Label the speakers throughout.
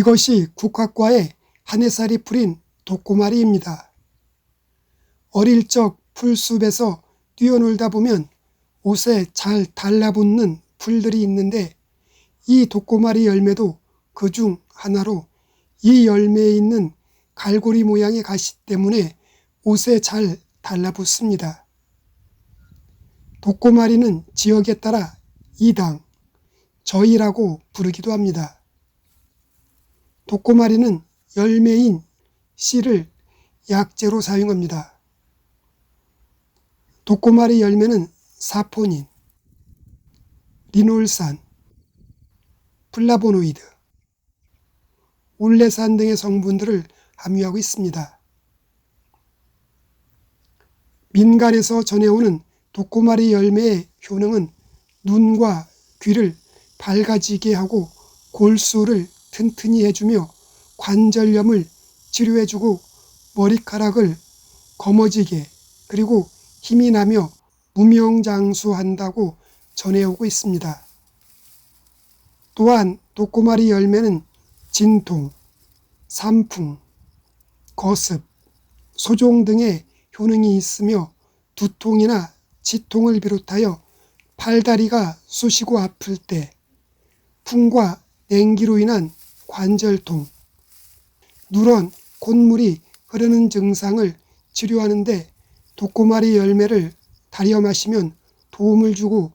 Speaker 1: 이것이 국화과에 한 해살이 풀인 독고마리입니다. 어릴 적 풀숲에서 뛰어놀다 보면 옷에 잘 달라붙는 풀들이 있는데 이 독고마리 열매도 그 중 하나로 이 열매에 있는 갈고리 모양의 가시 때문에 옷에 잘 달라붙습니다. 독고마리는 지역에 따라 이당, 저희라고 부르기도 합니다. 독고마리는 열매인 씨를 약재로 사용합니다. 독고마리 열매는 사포닌, 리놀산, 플라보노이드, 올레산 등의 성분들을 함유하고 있습니다. 민간에서 전해오는 독고마리 열매의 효능은 눈과 귀를 밝아지게 하고 골수를 튼튼히 해주며 관절염을 치료해주고 머리카락을 검어지게 그리고 힘이 나며 무명장수한다고 전해오고 있습니다. 또한 독고마리 열매는 진통, 산풍, 거습, 소종 등의 효능이 있으며 두통이나 지통을 비롯하여 팔다리가 쑤시고 아플 때, 풍과 냉기로 인한 관절통, 누런 콧물이 흐르는 증상을 치료하는데 독고마리 열매를 달여 마시면 도움을 주고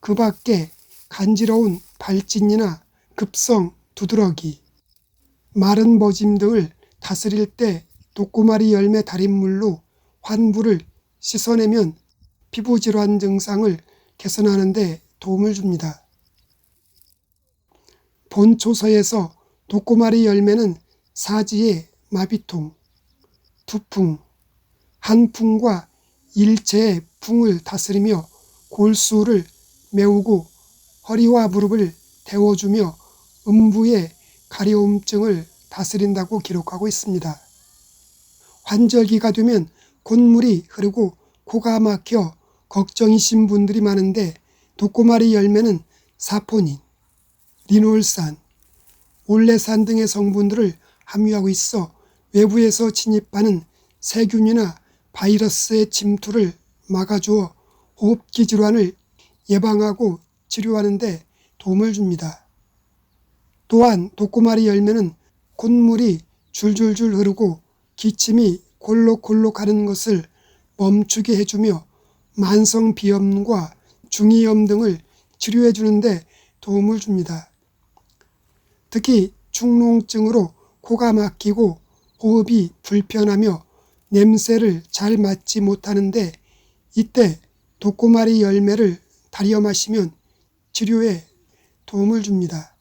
Speaker 1: 그 밖에 간지러운 발진이나 급성 두드러기, 마른 버짐 등을 다스릴 때 독고마리 열매 달인물로 환부를 씻어내면 피부 질환 증상을 개선하는 데 도움을 줍니다. 본초서에서 독고마리 열매는 사지의 마비통, 두풍, 한풍과 일체의 풍을 다스리며 골수를 메우고 허리와 무릎을 데워주며 음부의 가려움증을 다스린다고 기록하고 있습니다. 환절기가 되면 콧물이 흐르고 코가 막혀 걱정이신 분들이 많은데 독고마리 열매는 사포닌, 리놀산, 올레산 등의 성분들을 함유하고 있어 외부에서 침입하는 세균이나 바이러스의 침투를 막아주어 호흡기 질환을 예방하고 치료하는 데 도움을 줍니다. 또한 독고마리 열매는 콧물이 줄줄줄 흐르고 기침이 골록골록 하는 것을 멈추게 해주며 만성 비염과 중이염 등을 치료해 주는데 도움을 줍니다. 특히 축농증으로 코가 막히고 호흡이 불편하며 냄새를 잘 맡지 못하는데 이때 독고마리 열매를 달여 마시면 치료에 도움을 줍니다.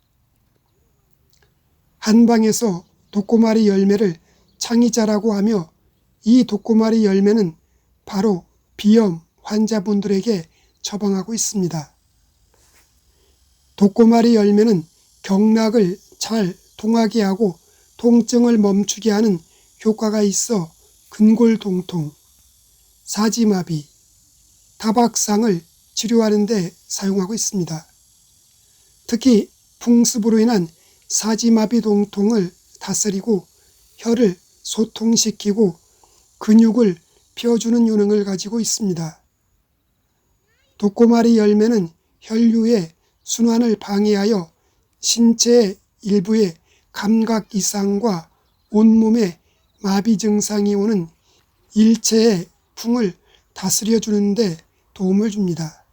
Speaker 1: 한방에서 독고마리 열매를 창의자라고 하며 이 독고마리 열매는 바로 비염 환자분들에게 처방하고 있습니다. 독고마리 열매는 경락을 잘 통하게 하고 통증을 멈추게 하는 효과가 있어 근골통통, 사지마비, 타박상을 치료하는 데 사용하고 있습니다. 특히 풍습으로 인한 사지마비 동통을 다스리고 혀를 소통시키고 근육을 펴주는 효능을 가지고 있습니다. 독고마리 열매는 혈류의 순환을 방해하여 신체의 일부의 감각 이상과 온몸에 마비 증상이 오는 일체의 풍을 다스려 주는데 도움을 줍니다.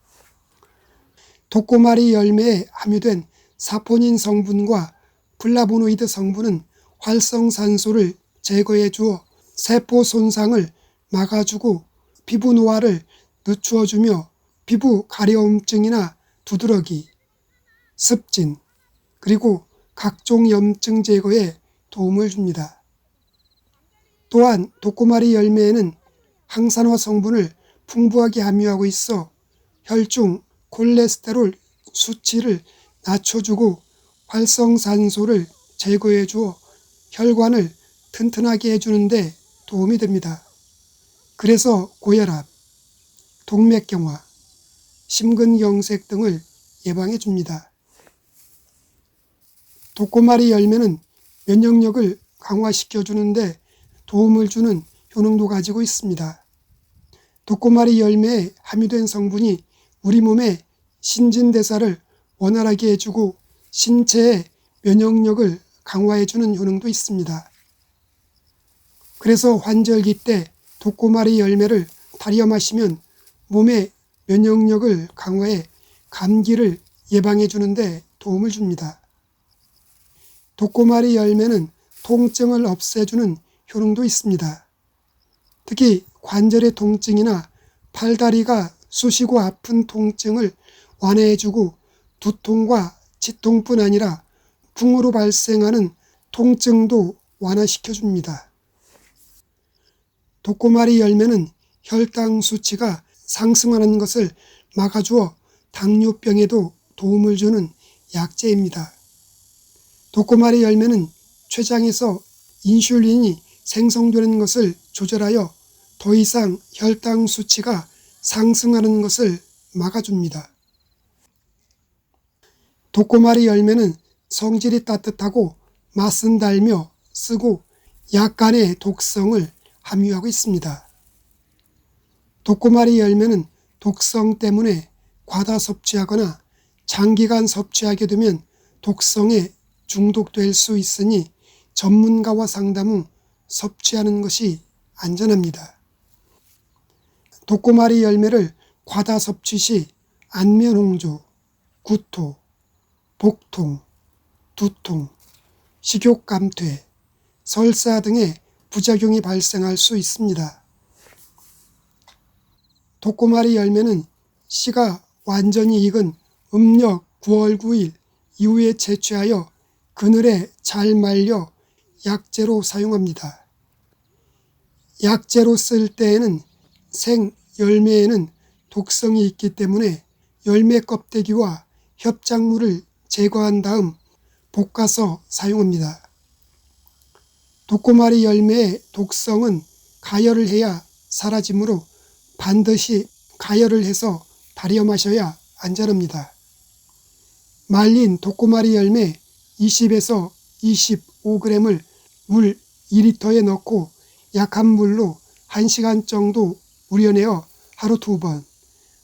Speaker 1: 독고마리 열매에 함유된 사포닌 성분과 플라보노이드 성분은 활성산소를 제거해 주어 세포 손상을 막아주고 피부 노화를 늦추어 주며 피부 가려움증이나 두드러기, 습진, 그리고 각종 염증 제거에 도움을 줍니다. 또한 독고마리 열매에는 항산화 성분을 풍부하게 함유하고 있어 혈중 콜레스테롤 수치를 낮춰주고 활성산소를 제거해 주어 혈관을 튼튼하게 해주는데 도움이 됩니다. 그래서 고혈압, 동맥경화, 심근경색 등을 예방해 줍니다. 독고마리 열매는 면역력을 강화시켜 주는데 도움을 주는 효능도 가지고 있습니다. 독고마리 열매에 함유된 성분이 우리 몸의 신진대사를 원활하게 해주고 신체의 면역력을 강화해주는 효능도 있습니다. 그래서 환절기 때 독고마리 열매를 달여 마시면 몸의 면역력을 강화해 감기를 예방해 주는데 도움을 줍니다. 독고마리 열매는 통증을 없애주는 효능도 있습니다. 특히 관절의 통증이나 팔다리가 쑤시고 아픈 통증을 완화해주고 두통과 치통뿐 아니라 풍으로 발생하는 통증도 완화시켜줍니다. 독고마리 열매는 혈당 수치가 상승하는 것을 막아주어 당뇨병에도 도움을 주는 약재입니다. 독고마리 열매는 췌장에서 인슐린이 생성되는 것을 조절하여 더 이상 혈당 수치가 상승하는 것을 막아줍니다. 독고마리 열매는 성질이 따뜻하고 맛은 달며 쓰고 약간의 독성을 함유하고 있습니다. 독고마리 열매는 독성 때문에 과다 섭취하거나 장기간 섭취하게 되면 독성에 중독될 수 있으니 전문가와 상담 후 섭취하는 것이 안전합니다. 독고마리 열매를 과다 섭취 시 안면홍조, 구토, 복통, 두통, 식욕감퇴, 설사 등의 부작용이 발생할 수 있습니다. 독고마리 열매는 씨가 완전히 익은 음력 9월 9일 이후에 채취하여 그늘에 잘 말려 약재로 사용합니다. 약재로 쓸 때에는 생 열매에는 독성이 있기 때문에 열매 껍데기와 협작물을 제거한 다음 볶아서 사용합니다. 독고마리 열매의 독성은 가열을 해야 사라지므로 반드시 가열을 해서 달여 마셔야 안전합니다. 말린 독고마리 열매 20에서 25g을 물 2리터에 넣고 약한 물로 1시간 정도 우려내어 하루 두 번,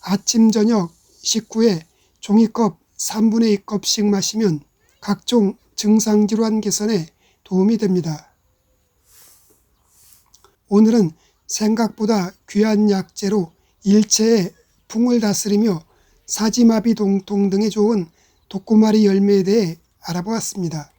Speaker 1: 아침 저녁 식후에 종이컵 3분의 2컵씩 마시면 각종 증상질환 개선에 도움이 됩니다. 오늘은 생각보다 귀한 약재로 일체의 풍을 다스리며 사지마비 동통 등에 좋은 독고마리 열매에 대해 알아보았습니다.